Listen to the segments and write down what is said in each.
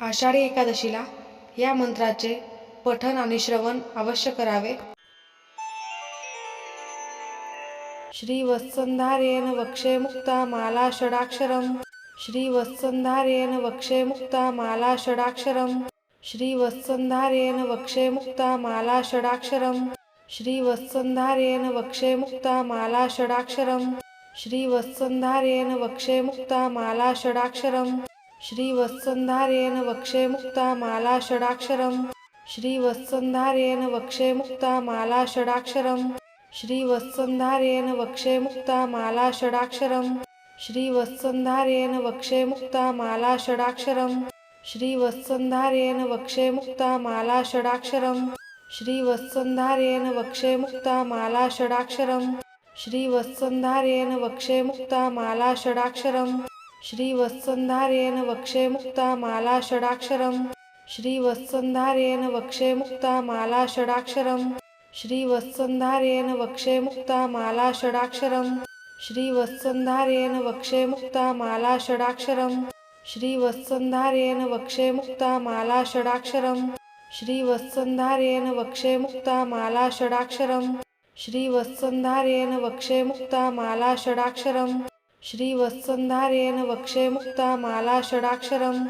आषाढी एकादशीला या मंत्राचे पठण आणि श्रवण अवश्य करावे. श्रीवत्संधारेण वक्षे मुक्ता माला षडाक्षरम्. श्रीवत्संधारेण वक्षे मुक्ता माला षडाक्षरम्. श्रीवत्संधारेण वक्षे मुक्ता माला षडाक्षरम्. श्रीवत्संधारेण वक्षे मुक्ता माला षडाक्षरम्. श्रीवत्संधारेण वक्षे मुक्ता माला षडाक्षरम. श्रीवत्सन्धारेण वक्षे मुक्ता माला षडाक्षरम् श्रीवत्सन्धारेण वक्षे मुक्ता माला षडाक्षरम् श्रीवत्सन्धारेण वक्षे मुक्ता माला षडाक्षरम् श्रीवत्सन्धारेण वक्षे मुक्ता माला षडाक्षरम् श्रीवत्सन्धारेण वक्षे मुक्ता माला षडाक्षरम् श्रीवत्सन्धारेण वक्षे मुक्ता माला षडाक्षरम् श्रीवत्सन्धारेण वक्षे मुक्ता माला षडाक्षरम् श्रीवत्सन्धारेण वक्षे मुक्ता माला षडाक्षरम्। श्रीवत्संधारेण वक्षे मुक्ता माला षडाक्षरम्। श्रीवत्सन्धारेण वक्षे मुक्ता माला षडाक्षरम्। श्रीवत्संधारेण वक्षे मुक्ता माला षडाक्षरम्। श्रीवत्संधारेण वक्षे मुक्ता माला षडाक्षरम्। श्रीवत्सन्धारेण वक्षे मुक्ता माला षडाक्षरम्। श्रीवत्संधारेण वक्षे मुक्ता माला षडाक्षरम्। श्रीवत्सन्धारेण वक्षे मुक्ता माला षडाक्षरम्।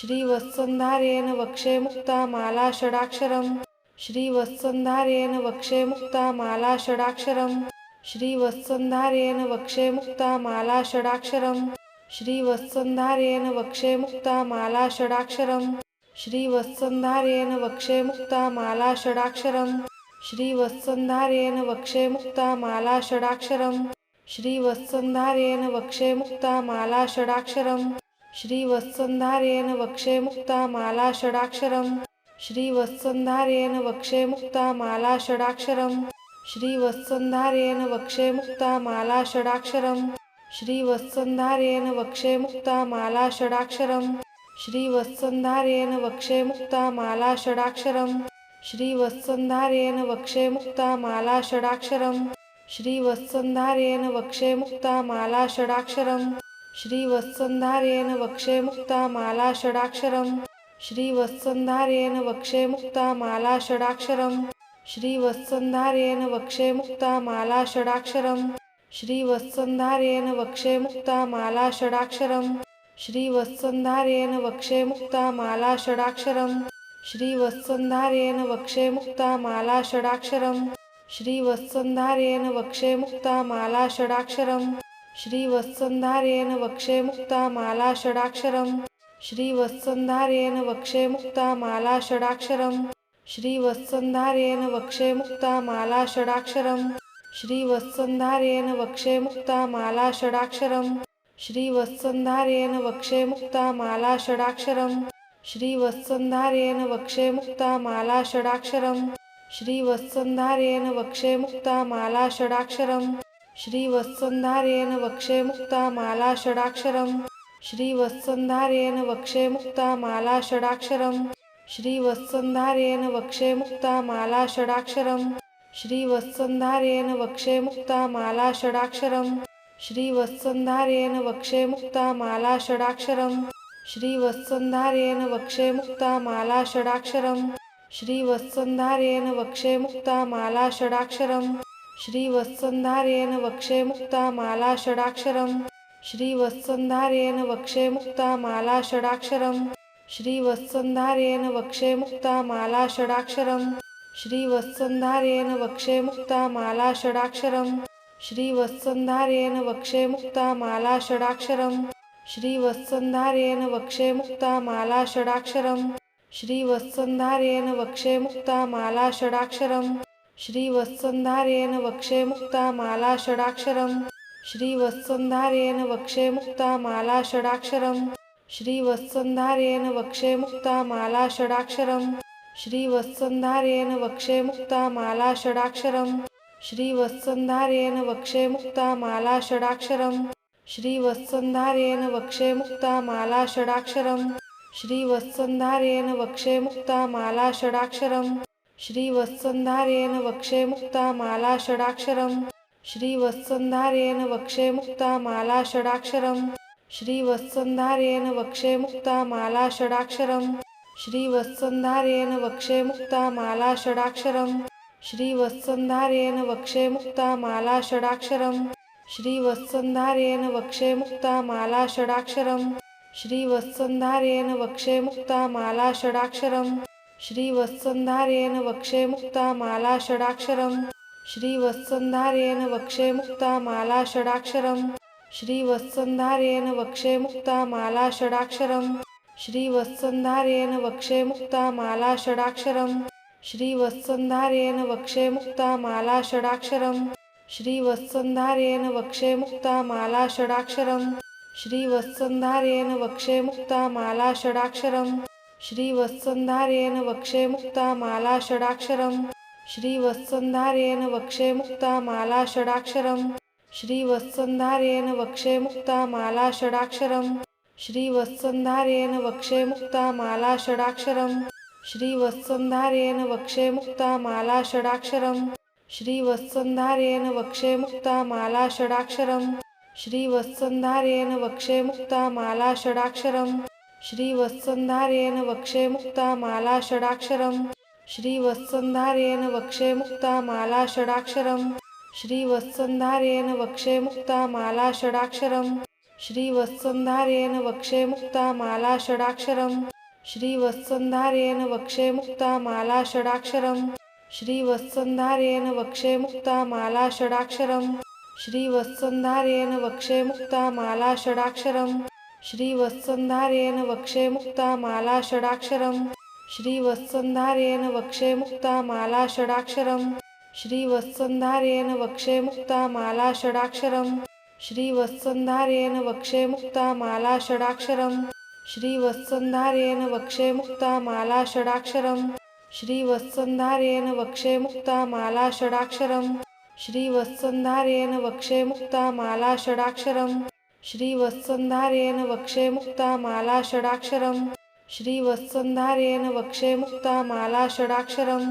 श्रीवत्सन्धारेण वक्षे मुक्ता माला षडाक्षरम्। श्रीवत्सन्धारेण वक्षे मुक्ता माला षडाक्षरम्। श्रीवत्सन्धारेण वक्षे मुक्ता माला षडाक्षरम्। श्रीवत्सन्धारेण वक्षे मुक्ता माला षडाक्षरम्। श्रीवत्सन्धारेण वक्षे मुक्ता माला षडाक्षरम्। श्रीवत्सन्धारेण वक्षे मुक्ता माला षडाक्षरम्। श्रीवत्सन्धारेण वक्षे मुक्ता माला षडाक्षरम्। श्रीवत्सन्धारेण वक्षे मुक्ता माला षडाक्षरम्। श्रीवत्सन्धारेण वक्षे मुक्ता माला षडाक्षरम्। श्रीवत्सन्धारेण वक्षे मुक्ता माला षडाक्षरम्। श्रीवत्सन्धारेण वक्षे मुक्ता माला षडाक्षरम्। श्रीवत्सन्धारेण वक्षे मुक्ता माला षडाक्षरम्। श्रीवत्सन्धारेण वक्षे मुक्ता माला षडाक्षरम्। श्रीवत्सन्धारेण वक्षे मुक्ता माला षडाक्षरम्। श्रीवत्सन्धारेण वक्षे मुक्ता माला षडाक्षरम्। श्रीवत्सन्धारेण वक्षे मुक्ता माला षडाक्षरम्। श्रीवत्सन्धारेण वक्षे मुक्ता माला षडाक्षरम्। श्रीवत्सन्धारेण वक्षे मुक्ता माला षडाक्षरम्। श्रीवत्सन्धारेण वक्षे मुक्ता माला षडाक्षरम्। श्रीवत्सन्धारेण वक्षे मुक्ता माला षडाक्षरम्। श्रीवत्सन्धारेण वक्षे मुक्ता माला षडाक्षरम्। श्रीवत्सन्धारेण वक्षे मुक्ता माला षडाक्षरम्। श्रीवत्सन्धारेण वक्षे मुक्ता माला षडाक्षरम्। श्रीवत्सन्धारेण वक्षे मुक्ता माला षडाक्षरम्। श्रीवत्सन्धारेण वक्षे मुक्ता माला षडाक्षरम्। श्रीवत्सन्धारेण वक्षे मुक्ता माला षडाक्षरम्। श्रीवत्सन्धारेण वक्षे मुक्ता माला षडाक्षरम्। श्रीवत्सन्धारेण वक्षे मुक्ता माला षडाक्षरम् श्रीवत्सन्धारेण वक्षे मुक्ता माला षडाक्षरम् श्रीवत्सन्धारेण वक्षे मुक्ता माला षडाक्षरम् श्रीवत्सन्धारेण वक्षे मुक्ता माला षडाक्षरम् श्रीवत्सन्धारेण वक्षे मुक्ता माला षडाक्षरम् श्रीवत्सन्धारेण वक्षे मुक्ता माला षडाक्षरम् श्रीवत्सन्धारेण वक्षे मुक्ता माला षडाक्षरम् श्रीवत्सन्धारेण वक्षे मुक्ता माला षडाक्षरम् श्रीवत्सन्धारेण वक्षे मुक्ता माला षडाक्षरम् श्रीवत्सन्धारेण वक्षे मुक्ता माला षडाक्षरम् श्रीवत्सन्धारेण वक्षे मुक्ता माला षडाक्षरम् श्रीवत्सन्धारेण वक्षे मुक्ता माला षडाक्षरम् श्रीवत्सन्धारेण वक्षे मुक्ता माला षडाक्षरम् श्रीवत्सन्धारेण वक्षे मुक्ता माला षडाक्षरम् श्रीवत्सन्धारेण वक्षे मुक्ता माला षडाक्षरम्। श्रीवत्सन्धारेण वक्षे मुक्ता माला षडाक्षरम्। श्रीवत्सन्धारेण वक्षे मुक्ता माला षडाक्षरम्। श्रीवत्सन्धारेण वक्षे मुक्ता माला षडाक्षरम्। श्रीवत्सन्धारेण वक्षे मुक्ता माला षडाक्षरम्। श्रीवत्सन्धारेण वक्षे मुक्ता माला षडाक्षरम्। श्रीवत्सन्धारेण वक्षे मुक्ता माला षडाक्षरम्। श्रीवत्सन्धारेण वक्षे मुक्ता माला षडाक्षरम्। श्रीवत्सन्धारेण वक्षे मुक्ता माला षडाक्षरम्। श्रीवत्संधारेण वक्षे मुक्ता माला षडाक्षरम्। श्रीवत्सन्धार्येण वक्षे मुक्ता माला षडाक्षरम्। श्रीवत्सन्धारेण वक्षे मुक्ता माला षडाक्षरम्। श्रीवत्सन्धार्येण वक्षे मुक्ता माला षडाक्षरम्। श्रीवत्सन्धार्येण वक्षे मुक्ता माला षडाक्षरम्। श्रीवत्सन्धारेण वक्षे मुक्ता माला षडाक्षरम्। श्रीवत्सन्धार्येण वक्षे मुक्ता माला षडाक्षरम्। श्रीवत्सन्धारेण वक्षे मुक्ता माला षडाक्षरम्। श्रीवत्सन्धार्येण वक्षे मुक्ता माला षडाक्षरम्। श्रीवत्सन्धार्येण वक्षे मुक्ता माला षडाक्षरम्। श्रीवत्सन्धार्येण वक्षे मुक्ता माला षडाक्षरम्। श्रीवत्सन्धार्येण वक्षे मुक्ता माला षडाक्षरम्। श्रीवत्सन्धारेण वक्षे मुक्ता माला षडाक्षरम्। श्रीवत्सन्धारेण वक्षे मुक्ता माला षडाक्षरम्। श्रीवत्सन्धारेण वक्षे मुक्ता माला षडाक्षरम्। श्रीवत्सन्धारेण वक्षे मुक्ता माला षडाक्षरम्। श्रीवत्सन्धारेण वक्षे मुक्ता माला षडाक्षरम्। श्रीवत्सन्धारेण वक्षे मुक्ता माला षडाक्षरम्। श्रीवत्सन्धारेण वक्षे मुक्ता माला षडाक्षरम्। श्रीवत्सन्धारेण वक्षे मुक्ता माला षडाक्षरम् श्रीवत्सन्धार्येण वक्षे मुक्ता माला षडाक्षरं श्रीवत्सन्धारेण वक्षे मुक्ता माला षडाक्षरम् श्रीवत्सन्धार्येण वक्षे मुक्ता माला षडाक्षरम् श्रीवत्सन्धार्येण वक्षे मुक्ता माला षडाक्षरम् श्रीवत्सन्धार्येण वक्षे मुक्ता माला षडाक्षरम् श्रीवत्सन्धार्येण वक्षे मुक्ता माला षडाक्षरम् श्रीवत्सन्धारेण वक्षे मुक्ता माला षडाक्षरम् श्रीवत्सन्धारेण वक्षे मुक्ता माला षडाक्षरम् श्रीवत्सन्धारेण वक्षे मुक्ता माला षडाक्षरम् श्रीवत्सन्धारेण वक्षे मुक्ता माला षडाक्षरम् श्रीवत्सन्धारेण वक्षे मुक्ता माला षडाक्षरम् श्रीवत्सन्धारेण वक्षे मुक्ता माला षडाक्षरम् श्रीवत्सन्धारेण वक्षे मुक्ता माला षडाक्षरम् श्रीवत्सन्धारेण वक्षे मुक्ता माला षडाक्षरम् श्रीवत्सन्धारेण वक्षे मुक्ता माला षडाक्षरम् श्रीवत्सन्धारेण वक्षे मुक्ता माला षडाक्षरम्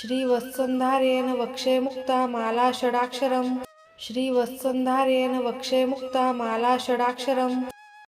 श्रीवत्सन्धारेण वक्षे मुक्ता माला षडाक्षरम् श्रीवत्सन्धारेण वक्षे मुक्ता माला षडाक्षरम्